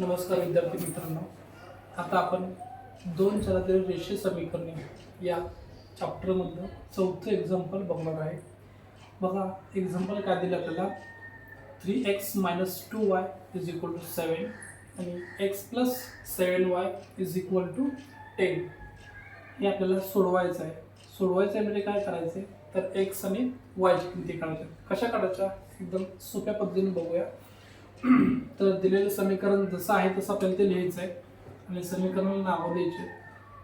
नमस्कार विद्यार्थी मित्रांनो. आता आपण दोन चलातील रेषीय समीकरणे या चॅप्टरमधलं चौथं एक्झाम्पल बघणार आहे. बघा एक्झाम्पल काय दिलं आपल्याला? Three X minus two Y is equal to seven आणि X plus seven Y is equal to ten हे आपल्याला सोडवायचं आहे. सोडवायचं आहे म्हणजे काय करायचं? आहे तर एक्स आणि वायची किमती काढायच्या कशा काढायच्या? एकदम सोप्या पद्धतीने बघूया. तर दिलेलं समीकरण जसं आहे तसं आपल्याला ते लिहायचं आहे आणि समीकरणाला नावं द्यायचे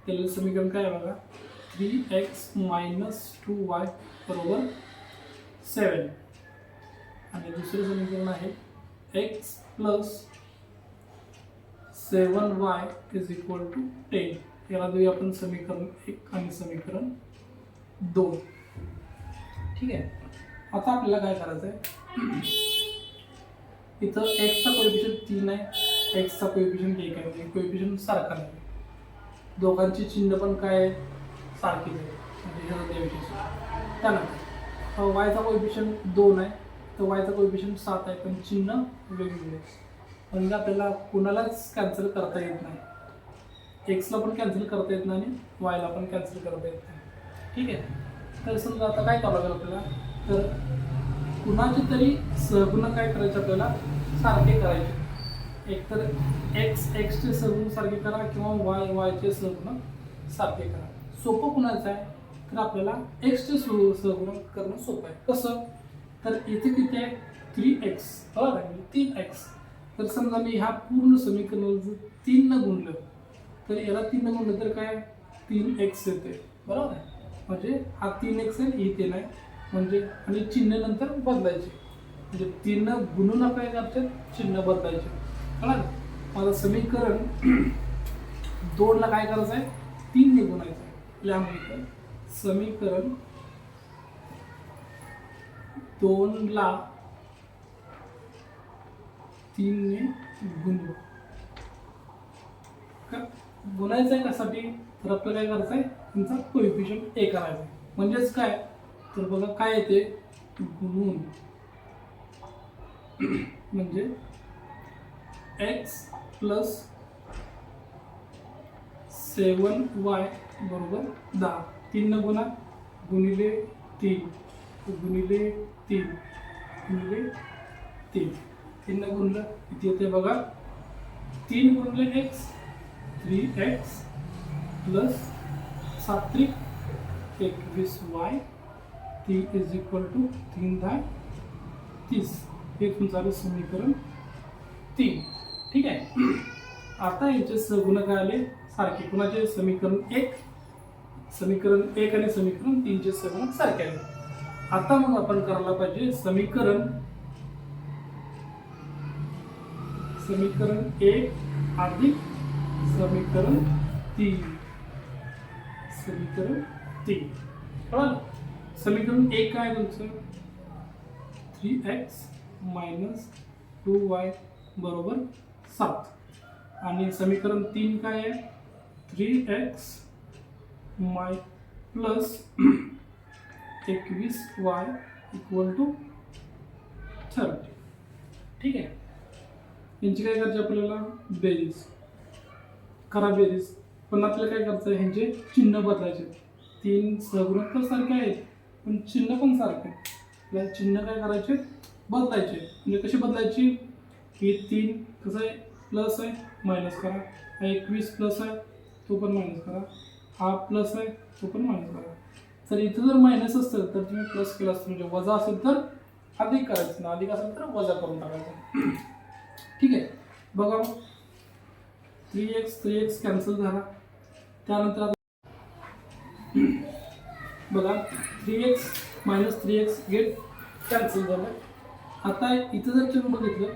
दिलेलं समीकरण काय आहे बघा? Three X minus two Y बरोबर सेवन आणि दुसरं समीकरण आहे X plus seven Y is equal to ten याला देऊया आपण समीकरण एक आणि समीकरण दोन. ठीक आहे? आता आपल्याला काय करायचं आहे इथं एक्सचा कोएफिशियंट तीन आहे. एक्सचा कोएफिशियंट एक आहे. म्हणजे कोएफिशियंट सारखा नाही. दोघांची चिन्ह पण काय आहे? सारखीच आहे. म्हणजे ह्याला त्यानंतर वायचा कोएफिशियंट दोन आहे. तर वायचा कोएफिशियंट सात आहे. पण चिन्ह वेगवेगळे आहे. म्हणजे आपल्याला कुणालाच कॅन्सल करता येत नाही. एक्सला पण कॅन्सल करता येत नाही आणि वायला पण कॅन्सल करता येत नाही. ठीक आहे? तर समजा आता काय करावं लागेल आपल्याला? तर कुणाचे तरी सहगुण काय करायचे आपल्याला? सारखे करायचे. एकतर एक्स एक्सचे सहगुण सारखे करा किंवा वाय वायचे सहगुण सारखे करा. सोपं कुणाचं आहे? तर आपल्याला एक्सचे सह सहगुण करणं सोपं आहे. कसं? तर इथे किती आहे? थ्री एक्स बरोबर आहे तीन एक्स तर समजा मी ह्या पूर्ण समीकरण जर तीननं गुणलं तर याला तीननं गुणलं तर काय? तीन एक्स येते. बरोबर आहे? म्हणजे हा तीन एक्स आहे ही तीन आहे म्हणजे आणि चिन्ह नंतर बदलायचे. म्हणजे तीन गुणून आपल्याला काय चिन्ह बदलायचे. कळालं? माझं समीकरण दोनला काय करायचं आहे? तीन ने गुणायचं आहे. समीकरण दोनला तीनने गुणू. का? गुणायचं आहे कशासाठी? तर आपल्याला काय करायचं आहे? त्यांचा कोइफिशियंट ए करायचा आहे. म्हणजेच काय? तर बघा काय येते? गुणून. म्हणजे एक्स प्लस सेवन वाय बरोबर दहा. तीन न गुणा गुणिले तीन. गुणिले तीन. गुणिले तीन. तीन न गुणलं किती येते बघा? तीन गुणले एक्स थ्री एक्स प्लस सात्रिक एकवीस Y T is equal to तीन दहा तीस. हे तुमचं आलं समीकरण तीन. ठीक आहे? आता याचे सगुण काय आले. सारखे कुणाचे? समीकरण एक. समीकरण एक आणि समीकरण तीनचे सगुण सारखे आले आता मग आपण करायला पाहिजे समीकरण समीकरण एक अधिक समीकरण तीन. समीकरण तीन. कळालं? समीकरण एक काय तुमचं? Three X minus two Y बरोबर सात. आणि समीकरण तीन काय आहे? थ्री एक्स माय प्लस एकवीस वाय इक्वल टू थर्टी. ठीक आहे? यांची काय करायची आपल्याला? बेरीज. करा बेरीज. पण आपल्याला काय करायचं आहे? ह्यांचे चिन्ह बदलायचे तीन सहगुणक तर सारखे आहेत. पण चिन्ह पण सारखे आपल्याला चिन्ह काय करायचे? बदलायचे. म्हणजे कशी बदलायची? ही तीन कसं आहे? प्लस आहे मायनस करा. हा एकवीस प्लस आहे तो पण मायनस करा. हा प्लस आहे तो पण मायनस करा. तर इथं जर मायनस असेल तर तुम्ही प्लस केला असतं. म्हणजे वजा असेल तर अधिक करायचं. ना अधिक असेल तर वजा करून टाकायचं. ठीक आहे? बघा. Three x three x cancel झाला. त्यानंतर आता बघा three x minus three x get cancel झालं. आता इथं जर तुम्ही बघितलं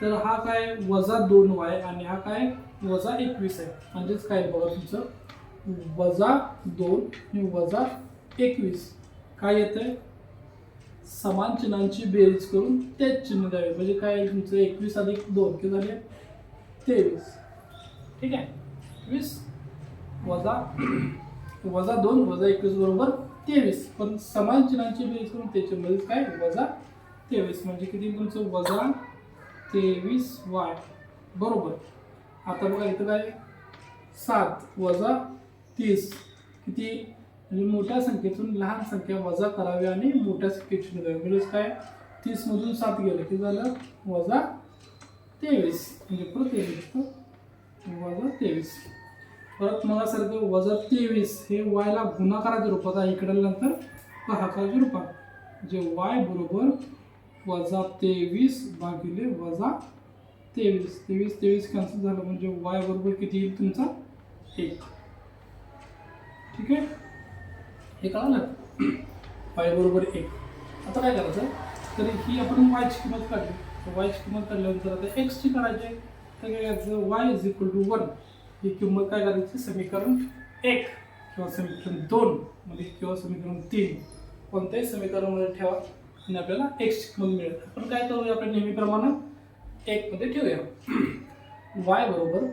तर हा काय वजा दोन वाय आणि हा काय वजा एकवीस आहे. म्हणजेच काय बघा तुमचं? वजा दोन आणि वजा एकवीस. काय येतं आहे समान चिन्हांची बेरीज करून तेच चिन्ह द्यावे. म्हणजे काय तुमचं? एकवीस अधिक दोन किती झाले? तेवीस. ठीक आहे? वीस. वजा वजा दोन वजा एकवीस बरोबर तेवीस. पण समान चिन्हांची बेरीज करून त्याच्यामध्ये काय? वजा तेवीस. म्हणजे किती? तुमचं वजा तेवीस वाय. बरोबर. आता बघा इथं काय? सात वजा तीस. किती? म्हणजे मोठ्या संख्येतून लहान संख्या वजा करावी आणि मोठ्या संख्येची मिळवावी म्हणजे काय? तीसमधून सात गेलं. की झालं? वजा तेवीस. म्हणजे परत तेवीस वजा तेवीस. परत मला सारखं वजा तेवीस हे वायला गुणाकाराच्या रूपात आहे इकडे नंतर भागाकाराच्या रूपात जे वाय बरोबर वजा तेवीस भागिले वजा तेवीस. तेवीस तेवीस कॅन्सल झालं म्हणजे वाय बरोबर किती येईल तुमचा? एक. ठीक आहे? हे कळालं? वाय बरोबर एक. आता काय करायचं? तर ही आपण वायची किंमत काढली. तर वायची किंमत काढल्यानंतर आता एक्सची काढायची. तर काय करायचं y is equal to one ही किंमत काय करायची समीकरण एक किंवा समीकरण दोन मध्ये किंवा समीकरण तीन. कोणत्याही समीकरणामध्ये ठेवा आणि आपल्याला एक्सची किंमत मिळेल. आपण काय करूया? आपण नेहमीप्रमाणे एकमध्ये ठेवूया. वाय बरोबर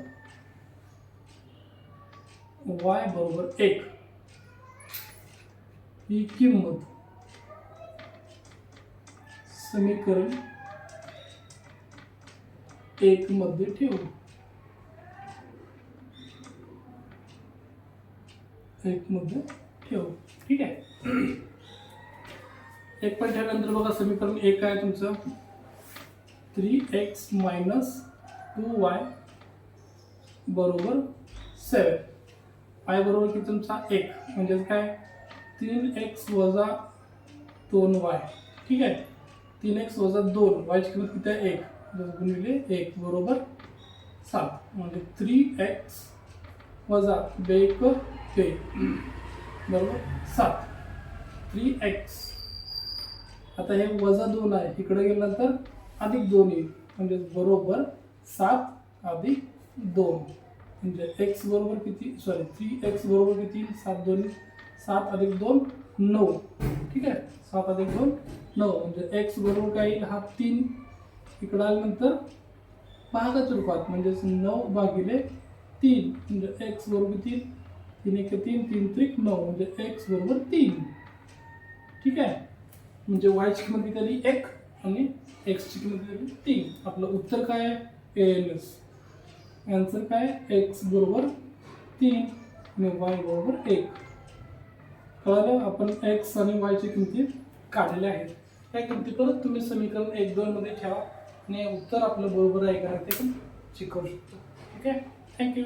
वाय बरोबर एक. ही किंमत समीकरण एक मध्ये ठेवू. एकमध्ये ठेवू. ठीक आहे? एक पण ठेवल्यानंतर बघा समीकरण एक आहे तुमचं. Three x minus two y बरोबर सेवन. वाय बरोबर की तुमचा? एक. म्हणजेच काय? तीन एक्स वजा दोन वाय. ठीक आहे? तीन एक्स वजा दोन. वायची किंमत किती आहे? एक. म्हणजे गुणिले एक बरोबर सात. म्हणजे थ्री एक्स वजा बेक ते. बरोबर? सात. थ्री एक्स आता हे वजा दोन आहे. इकडे गेल्यानंतर अधिक दोन येईल. म्हणजे बरोबर सात अधिक दोन. म्हणजे एक्स बरोबर किती? सॉरी थ्री एक्स बरोबर किती येईल? सात दोन सात अधिक दोन नऊ. ठीक आहे? सात अधिक दोन नऊ. म्हणजे एक्स बरोबर काय येईल? हा तीन. इकडं आल्यानंतर भागाच्या रूपात म्हणजेच नऊ भागिले तीन. म्हणजे एक्स बरोबर तीन तीन एक तीन तीन त्रिक नऊ म्हणजे एक्स बरोबर तीन. ठीक आहे? म्हणजे वायची किंमत किती आली? एक. आणि एक्सची किंमत किती आली? तीन. आपलं उत्तर काय आहे? ए एन एस आन्सर काय एक्स बरोबर तीन आणि वाय बरोबर एक. कळालं? आपण एक्स आणि वायची किमती काढलेल्या आहेत. त्या किमती परत तुम्ही समीकरण एक दोनमध्ये ठेवा. आणि उत्तर आपलं बरोबर आहे का ते पण शिकवू शकतो. ठीक आहे? थँक्यू